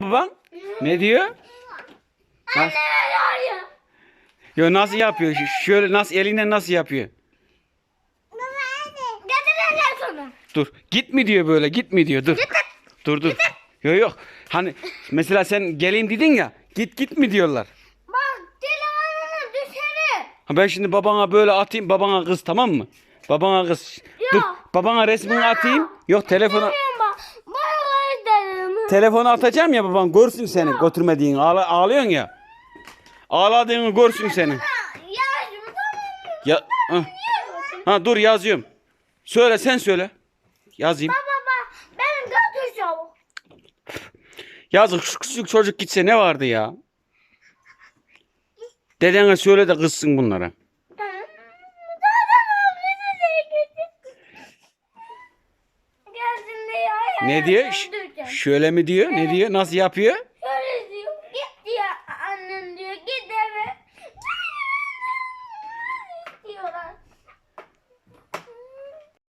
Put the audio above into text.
baban? Ne diyor? Anne arıyor. Yo nasıl yapıyor? Ş- Şöyle nasıl elinden nasıl yapıyor? Getir telefonu. Dur. Git mi diyor böyle? Git mi diyor? Dur. Dur dur. Yok yok. Hani mesela sen geleyim dedin ya. Git git mi diyorlar. Bak telefonunu düşürür. Ha ben şimdi babana böyle atayım. Babana kız tamam mı? Babana kız. Dur. Babana resmini atayım. Yok telefona Bilmiyorum. Telefonu atacağım ya baban görsün seni götürmediğini. Ağla, ağlıyorsun ya. Ağladığını görsün seni. Ya ha. ha dur yazıyorum. Söyle sen söyle. Yazayım. Baba benim götür çabuk. Yazık şu küçük çocuk gitse ne vardı ya? Dedene söyle de kızsın bunlara. Diye. Ne diyor? Ş- şöyle mi diyor? Ne diyor? Nasıl yapıyor?